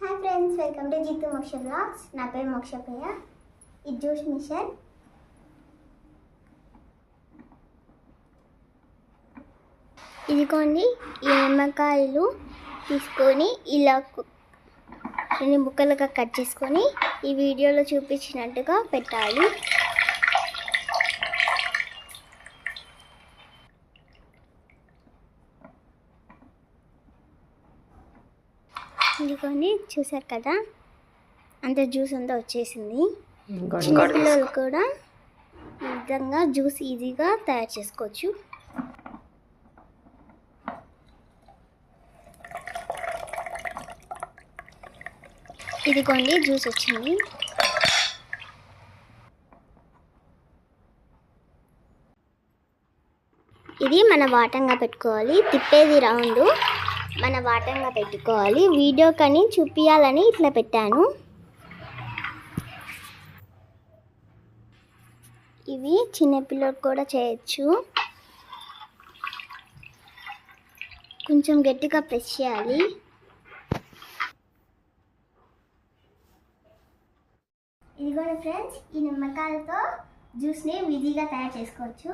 Hi friends welcome to Jeetu Moksha blogs నా పేరు మోక్షప్రియ ఇది జ్యూస్ మిషన్. ఇదిగోండి ఈ నిమ్మకాయలు తీసుకొని ఇలా రెండు ముక్కలుగా కట్ చేసుకొని ఈ వీడియోలో చూపించినట్టుగా పెట్టాలి. ఇదిగోండి చూసారు కదా? అంత జ్యూస్ అంతా వచ్చేసింది. చిన్నపిల్లలు కూడా ఈ విధంగా జ్యూస్ ఈజీగా తయారు చేసుకోవచ్చు. ఇదిగోండి జ్యూస్ వచ్చింది. ఇది మన వాటంగా పెట్టుకోవాలి. తిప్పేది రౌండ్. మన వాటంగా పెట్టుకోవాలి. వీడియో కానీ చూపించాలని ఇట్లా పెట్టాను. ఇవి చిన్నపిల్లలు కూడా చేయొచ్చు. కొంచెం గట్టిగా ప్రెస్ చేయాలి. ఇది కూడా ఫ్రెండ్స్ ఈ నిమ్మకాయలతో జ్యూస్ని విధిగా తయారు చేసుకోవచ్చు.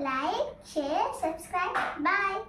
Like, share, subscribe. Bye.